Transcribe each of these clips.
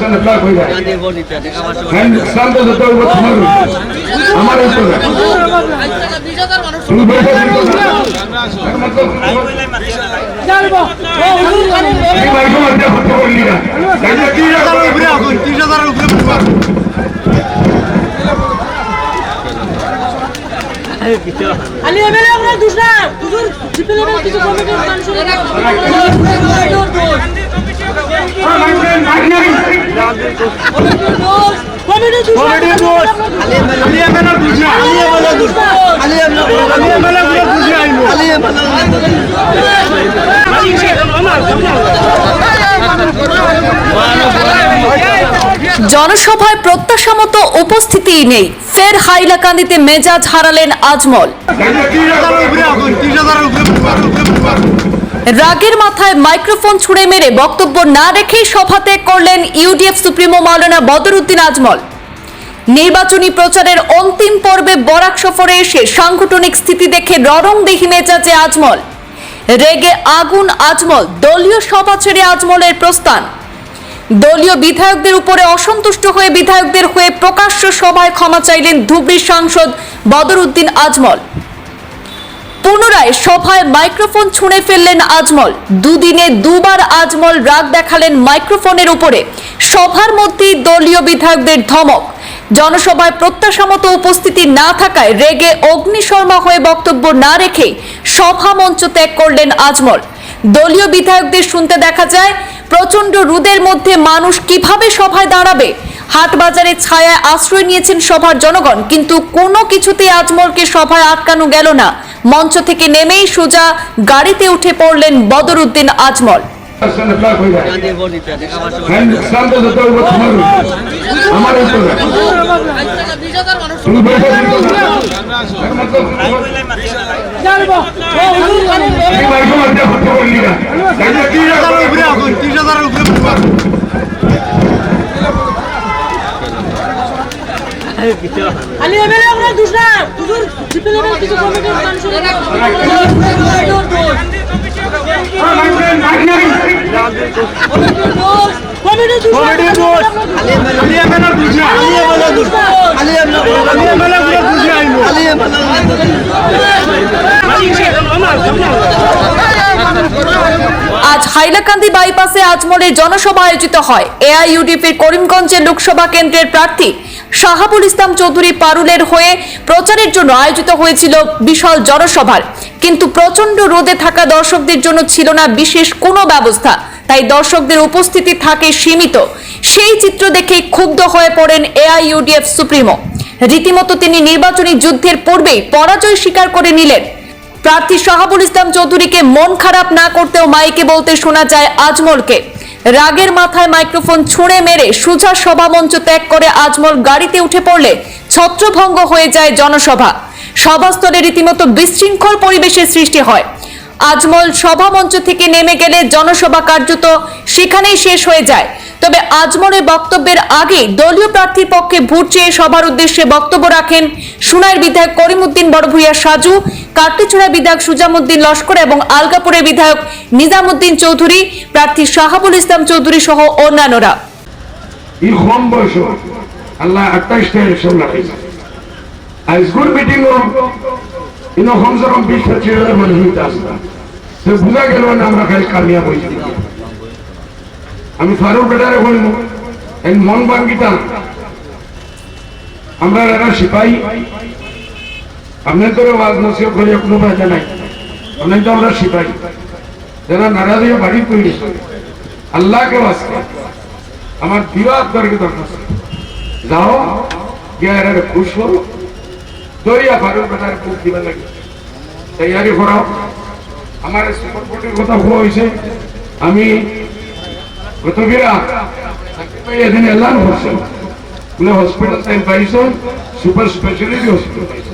সামনে প্লাগ হয়ে যায় হ্যাঁ শান্ত যত হইব তোমার আমার উত্তর তুমি রাখো আলি এমএলএ আমরা দুষ না হুজুর জিপে লেভেল কিছু কমিটির মানুষ জনসভায় প্রত্যাশা মতো উপস্থিতিই নেই। ফের হাইলাকান্দিতে মেজাজ হারালেন আজমল। রাগের মাথায় মাইক্রোফোন ছুঁড়ে মেরে বক্তব্য না রেখেই সভা ত্যাগ করলেন ইউডিএফ সুপ্রিমো মাওলানা বদরুদ্দিন আজমল। নির্বাচনী প্রচারের অন্তিম পর্বে বরাক সফরে এসে সাংগঠনিক স্থিতি দেখে ররংদেহি মেজাজে আজমল। রেগে আগুন আজমল, দলীয় সভা ছেড়ে আজমলের প্রস্থান। দলীয় বিধায়কদের উপরে অসন্তুষ্ট হয়ে বিধায়কদের হয়ে প্রকাশ্য সভায় ক্ষমা চাইলেন ধুবড়ির সাংসদ বদরুদ্দিন আজমল। পুনরায় সভায় মাইক্রোফোন ছুঁড়ে ফেললেন আজমল। দুদিনে দুবার আজমল রাগ দেখালেন মাইক্রোফোনের উপরে। সভার মধ্যেই দলীয় বিধায়কদের ধমক। জনসভায় প্রত্যাশা মতো উপস্থিতি না থাকায় রেগে অগ্নিশর্মা হয়ে বক্তব্য না রেখে সভা মঞ্চ ত্যাগ করলেন আজমল। দলীয় বিধায়কদের শুনতে দেখা যায় প্রচণ্ড রোদের মধ্যে মানুষ কীভাবে সভায় দাঁড়াবে? হাটবাজারে ছায়ায় আশ্রয় নিয়েছেন সভার জনগণ, কিন্তু কোনো কিছুতে আজমলকে সভায় আটকানো গেল না। মঞ্চ থেকে নেমেই সোজা গাড়িতে উঠে পড়লেন বদরুদ্দিন আজমল। আলি আমরা আজ হাইলাকান্দি বাইপাসে আজমলের জনসভা আয়োজিত হয়। এআইইউডিপির করিমগঞ্জের লোকসভা কেন্দ্রের প্রার্থী শাহাবুল ইসলাম চৌধুরী পারুলের হয়ে প্রচারের জন্য আয়োজিত হয়েছিল বিশাল জনসভার। কিন্তু প্রচণ্ড রোদে থাকা দর্শকদের জন্য ছিল না বিশেষ কোনো ব্যবস্থা। তাই দর্শকদের উপস্থিতি থাকে সীমিত। সেই চিত্র দেখে ক্ষুব্ধ হয়ে পড়েন এআইইউডিএফ সুপ্রিমো। রীতিমতো তিনি নির্বাচনী যুদ্ধের পূর্বেই পরাজয় স্বীকার করে নিলেন। প্রার্থী শাহাবুল ইসলাম চৌধুরীকে মন খারাপ না করতেও মাইকে বলতে শোনা যায় আজমলকে। রাগের মাথায় মাইক্রোফোন ছুঁড়ে মেরে সুজা সভা মঞ্চ ত্যাগ করে আজমল গাড়িতে উঠে পড়লে ছত্রভঙ্গ হয়ে যায় জনসভা। সভাস্থলে রীতিমতো বিশৃঙ্খল পরিবেশের সৃষ্টি হয়। আজমল সভা মঞ্চ থেকে নেমে গেলে জনসভা কার্যত সেখানেই শেষ হয়ে যায়। তবে আজমলের বক্তব্যের আগে দলীয় প্রার্থীর পক্ষে ভোট চেয়ে সভার উদ্দেশ্যে বক্তব্য রাখেন সুনাইর বিধায়ক করিমউদ্দিন বড়ভূইয়া সাজু কাটলিছড়া বিধায়ক সুজামুদ্দিন লস্কর এবং আলগাপুরের বিধায়ক নিজামুদ্দিন চৌধুরী, প্রার্থী শাহাবুল ইসলাম চৌধুরী সহ অন্যান্যরা। মিটিং আমরা আমি ফারুক বেটারে বলব মন বাঙ্গিতা আমরা এরা সিপাহী আপনার তো ওয়াজ নসিব করি কোনো বাজা নাই আপনার তো আমরা সিপাহী যারা নারাজ হয়ে বাড়ি তৈরি আল্লাহকে বাঁচতে আমার বিরাট দরকে দরকার যাও গিয়ে এর খুশ করো দরিয়া ফারুক বেটার খুব দিবা লাগে তৈয়ারি করাও আমার সুপার কোর্টের কথা হওয়া হয়েছে আমি গত বিরা এখানে এলান করছে বলে হসপিটাল টাইম পাইছো সুপার স্পেশালিটি হসপিটাল পাইছো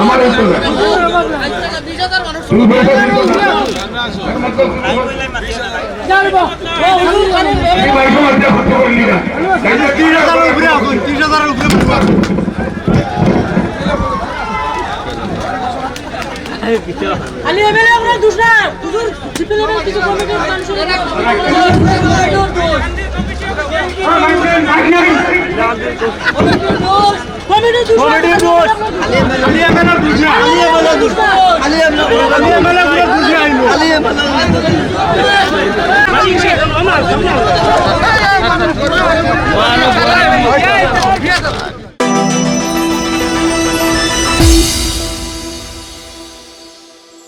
আমার আলি এবেলে আমরা দুশনা দুজন সিপিলেবেল কিছু কমিটির মানুষ আলিয়া মেলা ঘুরে ঘুরে আইব আলিয়া মেলা